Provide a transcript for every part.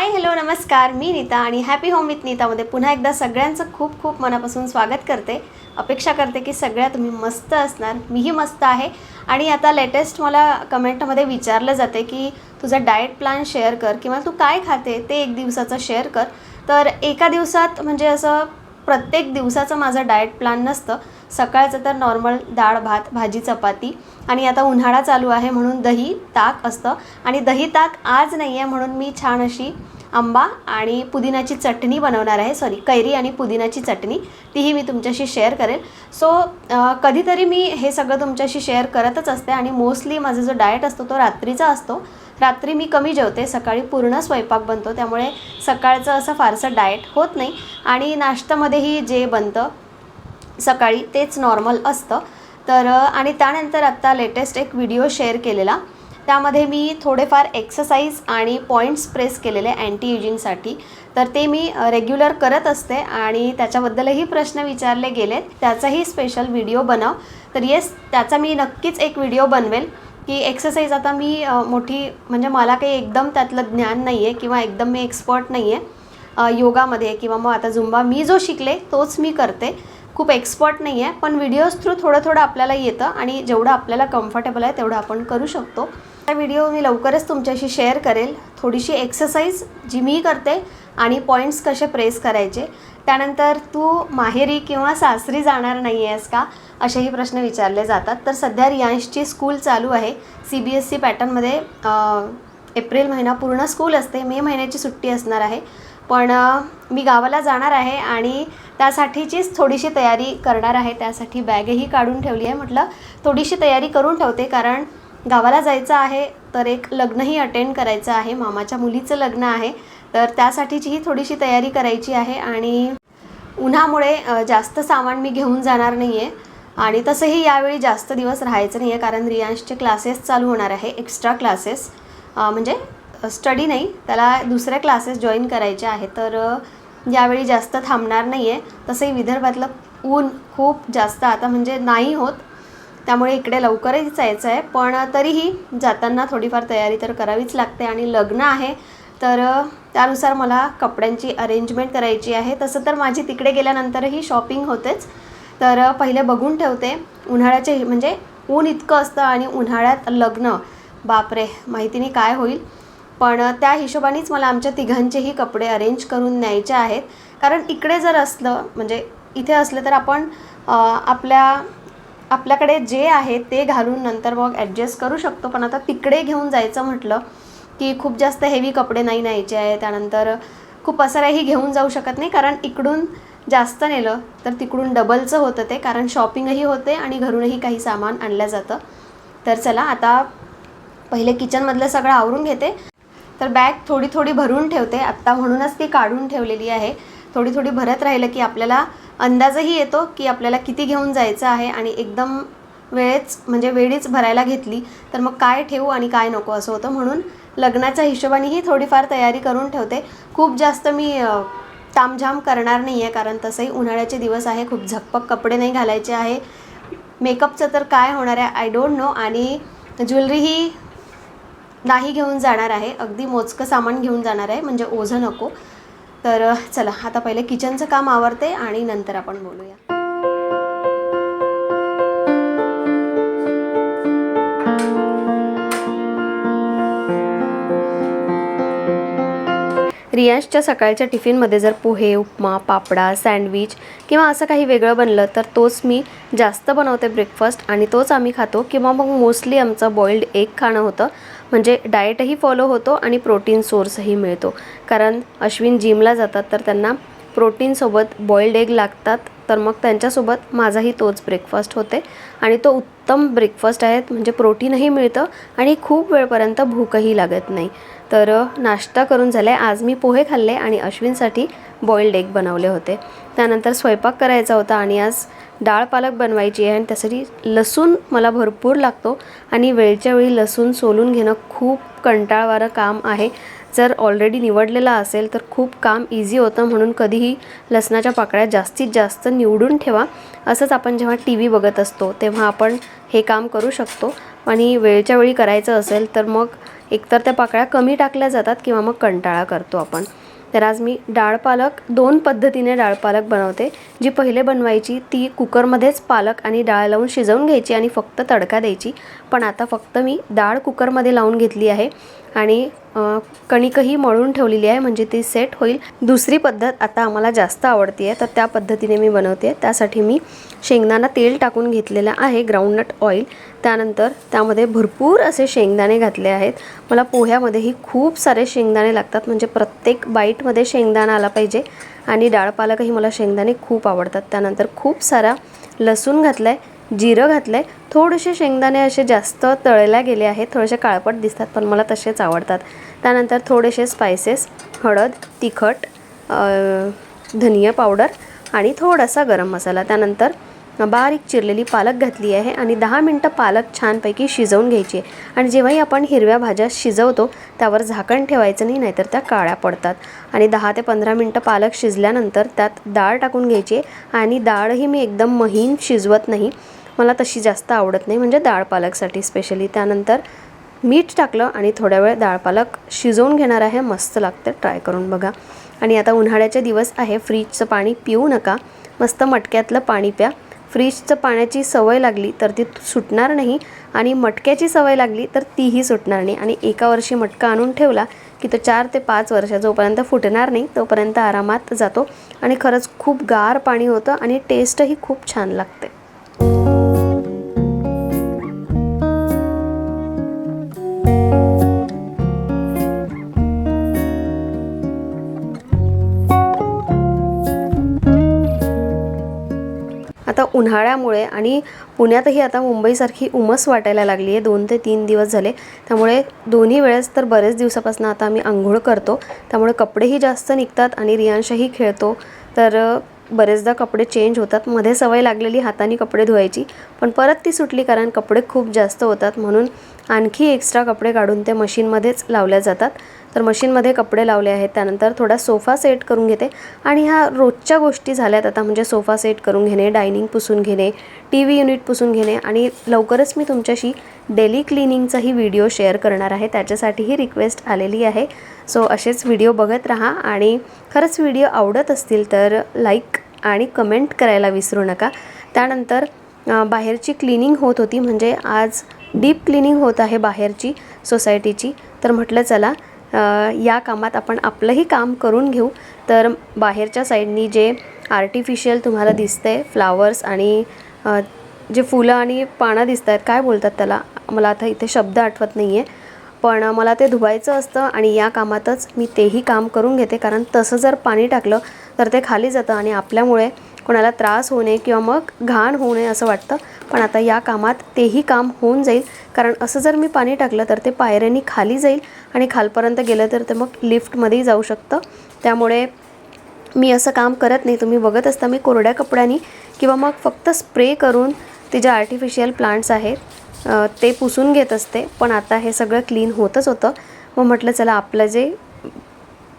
Hi hello नमस्कार. मी नीता आणि हॅपी होम विथ नीतामध्ये पुन्हा एकदा सगळ्यांचं खूप खूप मनापासून स्वागत करते. अपेक्षा करते की सगळ्या तुम्ही मस्त असणार. मीही मस्त आहे. आणि आता लेटेस्ट मला कमेंटमध्ये विचारलं जाते की तुझा डाएट प्लॅन शेअर कर किंवा तू काय खाते ते एक दिवसाचं शेअर कर. तर एका दिवसात म्हणजे असं प्रत्येक दिवसाचं माझं डाएट प्लॅन नसतं. सकाळचं तर नॉर्मल डाळ भात भाजी चपाती. आणि आता उन्हाळा चालू आहे म्हणून दही ताक असतं. आणि दही ताक आज नाही आहे म्हणून मी छान अशी आंबा आणि पुदिनाची चटणी बनवणार आहे. सॉरी कैरी आणि पुदिनाची चटणी. तीही मी तुमच्याशी शेअर करेल. सो कधीतरी मी हे सगळं तुमच्याशी शेअर करतच असते आणि मोस्टली माझा जो डाएट असतो तो रात्रीचा असतो. रात्री मी कमी जेवते सकाळी पूर्ण स्वयंपाक बनतो त्यामुळे सकाळचं असं फारसं डाएट होत नाही. आणि नाश्त्यामध्येही जे बनतं सकाळी तेच नॉर्मल असतं. तर आणि त्यानंतर आत्ता लेटेस्ट एक व्हिडिओ शेअर केलेला. त्यामध्ये मी थोडेफार एक्सरसाइज आणि पॉईंट्स प्रेस केलेले अँटी एजिंगसाठी तर ते मी रेग्युलर करत असते आणि त्याच्याबद्दलही प्रश्न विचारले गेलेत. त्याचाही स्पेशल व्हिडिओ बनव. तर येस त्याचा मी नक्कीच एक व्हिडिओ बनवेल. की एक्सरसाइज आता मी मोठी म्हणजे मला काही एकदम त्यातलं ज्ञान नाही आहे किंवा एकदम मी एक्सपर्ट नाही आहे योगामध्ये किंवा मग आता झुंबा मी जो शिकले तोच मी करते. खूप एक्सपर्ट नाही आहे पण व्हिडिओज थ्रू थोडं थोडं आपल्याला येतं आणि जेवढं आपल्याला कम्फर्टेबल आहे तेवढं आपण करू शकतो. त्या व्हिडिओ मी लवकरच तुमच्याशी शेअर करेल. थोडीशी एक्सरसाइज जी मी करते आणि पॉईंट्स कसे प्रेस करायचे? त्यानंतर तू माहेरी किंवा सासरी जाणार नाही आहेस का? असेही प्रश्न विचारले जातात. तर सध्या रियांशची स्कूल चालू आहे. सी बी एस सी पॅटर्नमध्ये एप्रिल महिना पूर्ण स्कूल असते. मे महिन्याची सुट्टी असणार आहे. पण मी गावाला जाणार आहे आणि त्यासाठीचीच थोडीशी तयारी करणार आहे. त्यासाठी बॅगही काढून ठेवली आहे. म्हटलं थोडीशी तयारी करून ठेवते. कारण गावाला जायचं आहे तर एक लग्नही अटेंड करायचं आहे. मामाच्या मुलीचं लग्न आहे. तर त्यासाठीचीही थोडीशी तयारी करायची आहे आणि उन्हामुळे जास्त सामान मी घेऊन जाणार नाही आहे आणि तसंही यावेळी जास्त दिवस राहायचं नाही आहे कारण रियांशचे क्लासेस चालू होणार आहे एक्स्ट्रा क्लासेस म्हणजे स्टडी नाही त्याला दुसरे क्लासेस जॉईन करायचे आहे तर यावेळी जास्त थांबणार नाही आहे तसंही विदर्भातलं ऊन खूप जास्त आता म्हणजे नाही होत त्यामुळे इकडे लवकरच जायचं आहे पण तरीही जाताना थोडीफार तयारी तर करावीच लागते आणि लग्न आहे. तर त्यानुसार मला कपड्यांची अरेंजमेंट करायची आहे. तसं तर माझी तिकडे गेल्यानंतरही शॉपिंग होतेच. तर पहिले बघून ठेवते. उन्हाळ्याचे म्हणजे ऊन इतकं असतं आणि उन्हाळ्यात लग्न. बापरे माहिती नाही काय होईल. पण त्या हिशोबानेच मला आमच्या तिघांचेही कपडे अरेंज करून न्यायचे आहेत. कारण इकडे जर असलं म्हणजे इथे असलं तर आपण आपल्या आपल्याकडे जे आहे ते घालून नंतर मग ॲडजस्ट करू शकतो. पण आता तिकडे घेऊन जायचं म्हटलं की खूप जास्त हेवी कपडे नाही न्यायचे आहे त्यानंतर खूप पसाराही घेऊन जाऊ शकत नाही. कारण इकडून जास्त नेलं तर तिकडून डबलचं होतं ते. कारण शॉपिंगही होते आणि घरूनही काही सामान आणलं जातं. तर चला आता पहिले किचनमधलं सगळं आवरून घेते. तर बॅग थोडी थोडी भरून ठेवते. आत्ता म्हणूनच ती काढून ठेवलेली आहे. थोडी थोडी भरत राहिलं की आपल्याला अंदाजही येतो की आपल्याला किती घेऊन जायचं आहे. आणि एकदम वेळेच म्हणजे वेळीच भरायला घेतली तर मग काय ठेवू आणि काय नको असं होतं. म्हणून लग्नाच्या हिशोबानेही थोडीफार तयारी करून ठेवते. खूप जास्त मी तामझाम करणार नाही आहे कारण तसंही उन्हाळ्याचे दिवस आहे. खूप झकपक कपडे नाही घालायचे आहे. मेकअपचं तर काय होणार आहे आय डोंट नो आणि ज्वेलरीही नाही घेऊन जाणार आहे. अगदी मोजकं सामान घेऊन जाणार आहे म्हणजे ओझं नको. तर चला आता पहिले किचनचं काम आवरते आणि नंतर आपण बोलूया. रियांशच्या सकाळच्या टिफिनमध्ये जर पोहे उपमा पापडा सँडविच किंवा असं काही वेगळं बनलं तर तोच मी जास्त बनवते ब्रेकफास्ट आणि तोच आम्ही खातो. किंवा मग मोस्टली आमचं बॉईल्ड एग खाणं होतं. म्हणजे डाएटही फॉलो होतो आणि प्रोटीन सोर्सही मिळतो. कारण अश्विन जिमला जातात तर त्यांना प्रोटीनसोबत बॉईल्ड एग लागतात. तर मग त्यांच्यासोबत माझाही तोच ब्रेकफास्ट होते. आणि तो उत्तम ब्रेकफास्ट आहेत म्हणजे प्रोटीनही मिळतं आणि खूप वेळपर्यंत भूकही लागत नाही. तर नाश्ता करून झालाय. आज मी पोहे खाल्ले आणि अश्विनसाठी बॉईल्ड एग बनवले होते. त्यानंतर स्वयंपाक करायचा होता आणि आज डाळ पालक बनवायची आहे आणि त्यासाठी लसूण मला भरपूर लागतो आणि वेळच्या वेळी लसूण सोलून घेणं खूप कंटाळवारं काम आहे. जर ऑलरेडी निवडलेला असेल तर खूप काम इझी होतं म्हणून कधीही लसणाच्या पाकळ्या जास्तीत जास्त निवडून ठेवा. असंच आपण जेव्हा टी व्ही बघत असतो तेव्हा आपण हे काम करू शकतो. आणि वेळच्या वेळी करायचं असेल तर मग एकतर त्या पाकळ्या कमी टाकल्या जातात किंवा मग कंटाळा करतो आपण. तर आज मी डाळ पालक दोन पद्धतीने डाळ पालक बनवते. जी पहिले बनवायची ती कुकरमध्येच पालक आणि डाळ लावून शिजवून घ्यायची आणि फक्त तडका द्यायची. पण आता फक्त मी डाळ कुकरमध्ये लावून घेतली आहे आणि कणिकही मळून ठेवलेली आहे. म्हणजे ती सेट होईल. दुसरी पद्धत आता आम्हाला जास्त आवडती आहे तर त्या पद्धतीने मी बनवते त्यासाठी मी शेंगदाणा तेल टाकून घेतलेलं आहे ग्राउंडनट ऑइल त्यानंतर त्यामध्ये भरपूर असे शेंगदाणे घातले आहेत. मला पोह्यामध्येही खूप सारे शेंगदाणे लागतात म्हणजे प्रत्येक बाईटमध्ये शेंगदाणा आला पाहिजे. आणि डाळ पालकही मला शेंगदाणे खूप आवडतात. त्यानंतर खूप सारा लसूण घातला आहे जिरं घातलं आहे थोडेसे शेंगदाणे असे जास्त तळल्या गेले आहेत थोडेसे काळपट दिसतात पण मला तसेच आवडतात. त्यानंतर थोडेसे स्पायसेस हळद तिखट धनिया पावडर आणि थोडासा गरम मसाला. त्यानंतर बारीक चिरलेली पालक घातली आहे आणि दहा मिनटं पालक छानपैकी शिजवून घ्यायची आहे. आणि जेव्हाही आपण हिरव्या भाज्या शिजवतो त्यावर झाकण ठेवायचं नाही नाहीतर त्या काळ्या पडतात. आणि दहा ते पंधरा मिनटं पालक शिजल्यानंतर त्यात डाळ टाकून घ्यायची आहे. आणि डाळही मी एकदम महीन शिजवत नाही. मला तशी जास्त आवडत नाही म्हणजे डाळ पालकसाठी स्पेशली त्यानंतर मीठ टाकलं आणि थोड्या वेळ डाळ पालक शिजवून घेणार आहे. मस्त लागतं ट्राय करून बघा. आणि आता उन्हाळ्याचे दिवस आहे फ्रीजचं पाणी पिऊ नका. मस्त मटक्यातलं पाणी प्या. फ्रीजचं पाण्याची सवय लागली तर ती सुटणार नाही आणि मटक्याची सवय लागली तर तीही सुटणार नाही. आणि एका वर्षी मटका आणून ठेवला की तो चार ते पाच वर्ष जोपर्यंत फुटणार नाही तोपर्यंत आरामात जातो. आणि खरंच खूप गार पाणी होतं आणि टेस्टही खूप छान लागते. उन्हाळ्यामुळे आणि पुण्यातही आता मुंबईसारखी उमस वाटायला लागली आहे. दोन ते तीन दिवस झाले. त्यामुळे दोन्ही वेळेस तर बरेच दिवसापासून आता आम्ही आंघोळ करतो. त्यामुळे कपडेही जास्त निघतात आणि रियांशाही खेळतो. तर बरेचदा कपडे चेंज होतात. मध्ये सवय लागलेली हाताने कपडे धुवायची. पण परत ती सुटली कारण कपडे खूप जास्त होतात. म्हणून आणखी एक्स्ट्रा कपडे काढून ते मशीनमध्येच लावल्या जातात. तर मशीनमध्ये कपडे लावले आहेत. त्यानंतर थोडा सोफा सेट करून घेते. आणि ह्या रोजच्या गोष्टी झाल्यात. आता म्हणजे सोफा सेट करून घेणे डायनिंग पुसून घेणे टी व्ही युनिट पुसून घेणे आणि लवकरच मी तुमच्याशी डेली क्लिनिंगचाही व्हिडिओ शेअर करणार आहे. त्याच्यासाठीही रिक्वेस्ट आलेली आहे. सो असेच व्हिडिओ बघत राहा आणि खरंच व्हिडिओ आवडत असतील तर लाईक आणि कमेंट करायला विसरू नका. त्यानंतर बाहेरची क्लिनिंग होत होती. म्हणजे आज डीप क्लिनिंग होत आहे बाहेरची सोसायटीची. तर म्हटलं चला या कामात आपण आपलंही काम करून घेऊ. तर बाहेरच्या साईडनी जे आर्टिफिशियल तुम्हाला दिसतंय फ्लावर्स आणि जे फुलं आणि पानं दिसत आहेत काय बोलतात त्याला? मला आता इथे शब्द आठवत नाही आहे पण मला ते धुवायचं असतं आणि या कामातच मी तेही काम करून घेते. कारण तसं जर पाणी टाकलं तर ते खाली जातं आणि आपल्यामुळे कोणाला त्रास होऊ नये किंवा मग घाण होऊ नये असं वाटतं. पण आता या कामात तेही काम होऊन जाईल. कारण असं जर मी पाणी टाकलं तर ते पायऱ्यांनी खाली जाईल आणि खालपर्यंत गेलं तर ते मग लिफ्टमध्येही जाऊ शकतं. त्यामुळे मी असं काम करत नाही. तुम्ही बघत असता मी कोरड्या कपड्यांनी किंवा मग फक्त स्प्रे करून ते जे आर्टिफिशियल प्लांट्स आहेत ते पुसून घेत असते. पण आता हे सगळं क्लीन होतच होतं. मग म्हटलं चला आपलं जे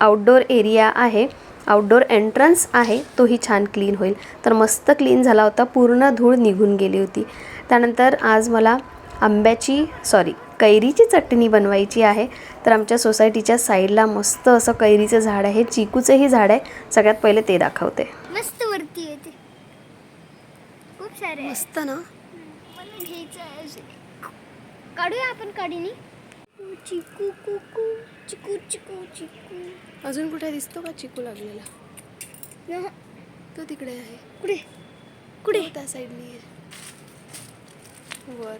आउटडोअर एरिया आहे आउटडोअर एंट्रन्स आहे तोही छान क्लीन होईल. तर मस्त क्लीन झाला होता पूर्ण धूळ निघून गेली होती. त्यानंतर आज मला आंब्याची सॉरी कैरीची चटणी बनवायची आहे. तर आमच्या सोसायटीच्या साईडला मस्त असं कैरीचं झाड आहे चिकूचंही झाड आहे. सगळ्यात पहिले ते दाखवते. मस्त वरती येते. खूप सारे. मस्त ना. काढूया आपण काढीनी. चिकू कुकू चिकू चिकू चिकू. अजून कुठे दिसतो का चिकू लागलेला? नह, तो तिकडे आहे. कुठे? कुठे? त्या साईडनी वर.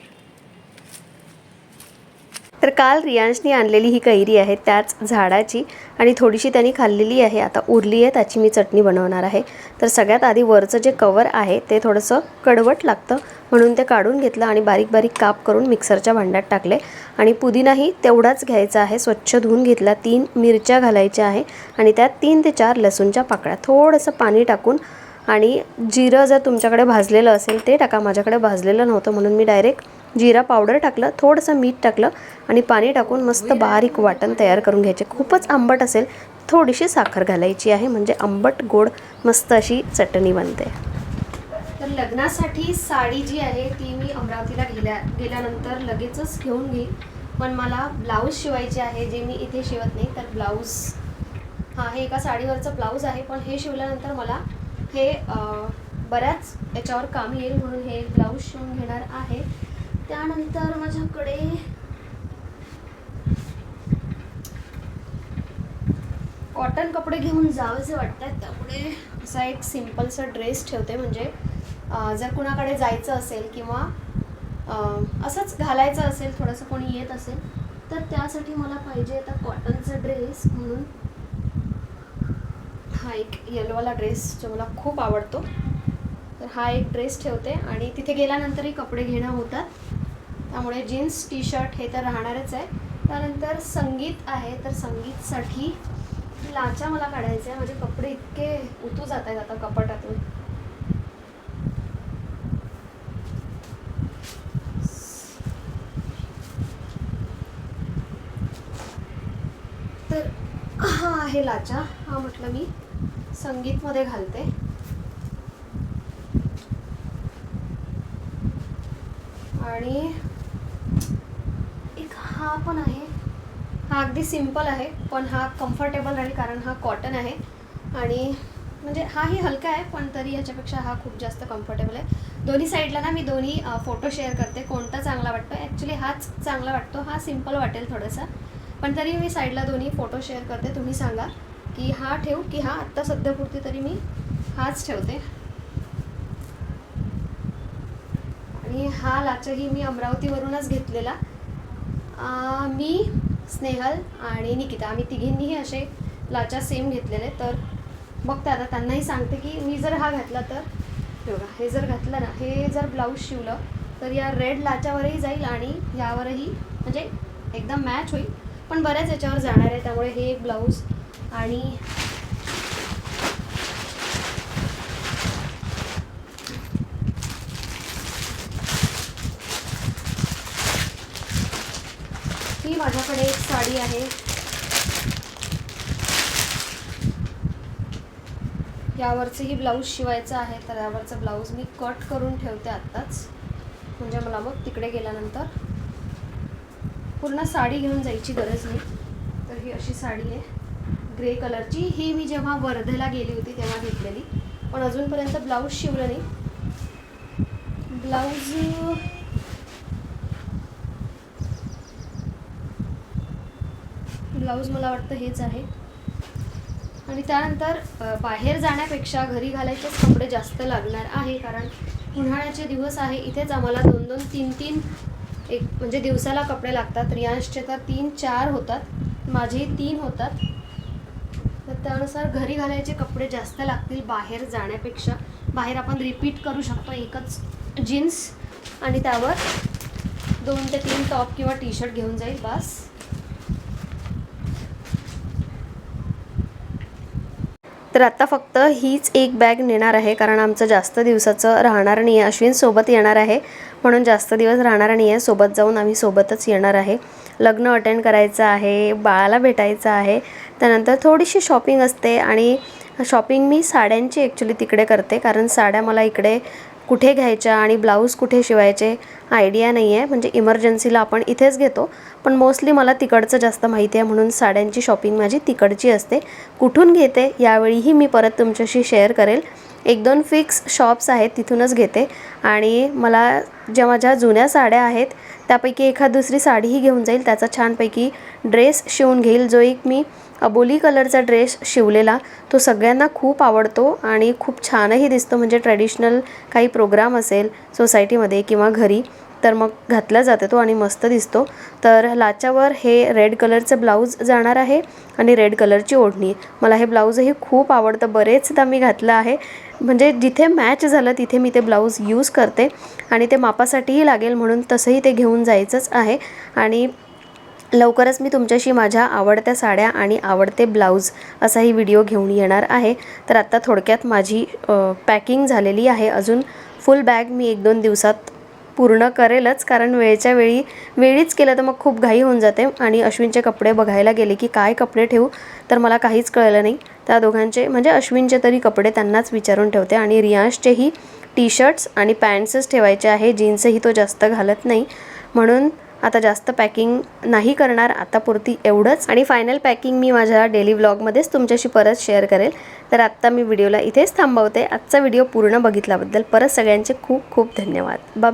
तर काल रियांशनी आणलेली ही कैरी आहे त्याच झाडाची आणि थोडीशी त्यांनी खाल्लेली आहे. आता उरली आहे त्याची मी चटणी बनवणार आहे. तर सगळ्यात आधी वरचं जे कवर आहे ते थोडंसं कडवट लागतं. म्हणून ते काढून घेतलं आणि बारीक बारीक काप करून मिक्सरच्या भांड्यात टाकले. आणि पुदिनाही तेवढाच घ्यायचा आहे. स्वच्छ धुवून घेतला तीन मिरच्या घालायच्या आहे. आणि त्यात तीन ते चार लसूणच्या पाकळ्या. थोडंसं पाणी टाकून आणि जिरं जर तुमच्याकडे भाजलेलं असेल ते टाका. माझ्याकडे भाजलेलं नव्हतं म्हणून मी डायरेक्ट जिरा पावडर टाकलं थोडंसं मीठ टाकलं आणि पाणी टाकून मस्त बारीक वाटण तयार करून घ्यायचे. खूपच आंबट असेल थोडीशी साखर घालायची आहे म्हणजे आंबट गोड मस्त अशी चटणी बनते. तर लग्नासाठी साडी जी आहे ती मी अमरावतीला गेल्या गेल्यानंतर लगेचच घेऊन घेईन. पण मला ब्लाऊज शिवायचे आहे जे मी इथे शिवत नाही तर ब्लाऊज हा हे एका साडीवरचं ब्लाऊज आहे पण हे शिवल्यानंतर मला हे बऱ्याच याच्यावर काम येईल म्हणून हे ब्लाऊज शिवून घेणार आहे. त्यानंतर माझ्याकडे कॉटन कपडे घेऊन जावेसे वाटतात. त्यामुळे असा एक सिम्पलसा ड्रेस ठेवते. म्हणजे जर कुणाकडे जायचं असेल किंवा असंच घालायचं असेल थोडंसं कोणी येत असेल तर त्यासाठी मला पाहिजे आता कॉटनचा ड्रेस म्हणून हा एक येलोवाला ड्रेस जो मला खूप आवडतो. तर हा एक ड्रेस ठेवते आणि तिथे गेल्यानंतरही कपडे घेणं होतात. त्यामुळे जीन्स टी शर्ट हे तर राहणारच आहे. त्यानंतर संगीत आहे तर संगीतसाठी लाचा मला काढायचा आहे. माझे कपडे इतके उतू जात आहेत आता कपाटातून. तर हा आहे लाचा हा म्हटलं मी. संगीतमध्ये घालते. आणि एक हा पण आहे. हा अगदी सिंपल आहे पण हा कम्फर्टेबल राहील कारण हा कॉटन आहे. आणि म्हणजे हाही हलका आहे पण तरी याच्यापेक्षा हा खूप जास्त कम्फर्टेबल आहे. दोन्ही साईडला ना मी दोन्ही फोटो शेअर करते. कोणता चांगला वाटतो ॲक्च्युली हाच चांगला वाटतो. हा सिंपल वाटेल थोडासा. पण तरी मी साईडला दोन्ही फोटो शेअर करते तुम्ही सांगा. की हा ठेवू की हा आत्ता सध्यापुरती तरी मी हाच ठेवते. आणि हा लाचाही मी अमरावतीवरूनच घेतलेला. मी स्नेहल आणि निकिता आम्ही तिघींनीही असे लाचा सेम घेतलेले. तर बघते आता त्यांनाही सांगते की मी जर हा घातला तर बघा हे जर घातलं ना हे जर ब्लाऊज शिवलं तर या रेड लाच्यावरही जाईल आणि यावरही म्हणजे एकदम मॅच होईल. पण बऱ्याच याच्यावर जाणार आहे त्यामुळे हे एक ब्लाऊज आणि ही माझ्याकडे एक साडी आहे. यावरचंही ब्लाऊज शिवायचं आहे तर यावरचं ब्लाऊज मी कट करून ठेवते आत्ताच. म्हणजे मला मग तिकडे गेल्यानंतर. पूर्ण साडी घेऊन जायची गरज नाही. तर ही अशी साडी आहे. ग्रे कलरची. ही मी जेव्हा वर्धेला गेली होती तेव्हा घेतलेली. पण अजूनपर्यंत ब्लाऊज शिवलं नाही. ब्लाऊज ब्लाऊज मला वाटतं हेच आहे. आणि त्यानंतर बाहेर जाण्यापेक्षा घरी घालायचेच कपडे जास्त लागणार आहे. कारण उन्हाळ्याचे दिवस आहे. इथेच आम्हाला दोन दोन तीन तीन एक म्हणजे दिवसाला कपडे लागतात. रियांशचे तर तीन चार होतात. माझेही तीन होतात. त्यानुसार घरी घालायचे कपडे जास्त लागतील बाहेर जाण्यापेक्षा. बाहेर आपण रिपीट करू शकतो एकच जीन्स आणि त्यावर दोन ते तीन टॉप किंवा टी शर्ट घेऊन जाईल बस. तर आत्ता फक्त हीच एक बॅग नेणार आहे कारण आमचं जास्त दिवसाचं राहणार नाही आहे. अश्विन सोबत येणार आहे म्हणून जास्त दिवस राहणार नाही आहे. सोबत जाऊन आम्ही सोबतच येणार आहे. लग्न अटेंड करायचं आहे बाळाला भेटायचं आहे. त्यानंतर थोडीशी शॉपिंग असते आणि शॉपिंग मी साड्यांची ॲक्च्युली तिकडे करते. कारण साड्या मला इकडे कुठे घ्यायच्या आणि ब्लाऊज कुठे शिवायचे आयडिया नाही आहे म्हणजे इमर्जन्सीला आपण इथेच घेतो. पण मोस्टली मला तिकडचं जास्त माहिती आहे म्हणून साड्यांची शॉपिंग माझी तिकडची असते. कुठून घेते यावेळीही मी परत तुमच्याशी शेअर करेल. एक दोन फिक्स शॉप्स आहेत तिथूनच घेते. आणि मला ज्या माझ्या जुन्या साड्या आहेत त्यापैकी एखाद दुसरी साडीही घेऊन जाईल. त्याचा छानपैकी ड्रेस शिवून घेईल. जो एक मी अबोली कलरचा ड्रेस शिवलेला तो सगळ्यांना खूप आवडतो आणि खूप छानही दिसतो. म्हणजे ट्रॅडिशनल काही प्रोग्राम असेल सोसायटीमध्ये किंवा घरी तर मग घातला जातो तो आणि मस्त दिसतो. तर लाच्यावर हे रेड कलरचं ब्लाऊज जाणार आहे आणि रेड कलरची ओढणी. मला हे ब्लाऊजही खूप आवडतं. बरेचदा मी घातलं आहे. म्हणजे जिथे मॅच झालं तिथे मी ते ब्लाऊज यूज करते. आणि ते मापासाठीही लागेल म्हणून तसंही ते घेऊन जायचंच आहे. आणि लवकरच मी तुमच्याशी माझ्या आवडत्या साड्या आणि आवडते ब्लाऊज असाही व्हिडिओ घेऊन येणार आहे. तर आत्ता थोडक्यात माझी पॅकिंग झालेली आहे. अजून फुल बॅग मी एक दोन दिवसात पूर्ण करेलच कारण वेळच्या वेळी वेळीच केलं तर मग खूप घाई होऊन जाते. आणि अश्विनचे कपडे बघायला गेले की काय कपडे ठेवू तर मला काहीच कळलं नाही. त्या दोघांचे म्हणजे अश्विनचे तरी कपडे त्यांनाच विचारून ठेवते. आणि रियांशचेही टी शर्ट्स आणि पॅन्ट्सच ठेवायचे आहे. जीन्सही तो जास्त घालत नाही. म्हणून आता जास्त पॅकिंग नाही करणार आतापुरती एवढंच. आणि फायनल पॅकिंग मी माझ्या डेली व्लॉगमध्येच तुमच्याशी परत शेअर करेल. तर आत्ता मी व्हिडिओला इथेच थांबवते. आजचा व्हिडिओ पूर्ण बघितल्याबद्दल परत सगळ्यांचे खूप खूप धन्यवाद. बाय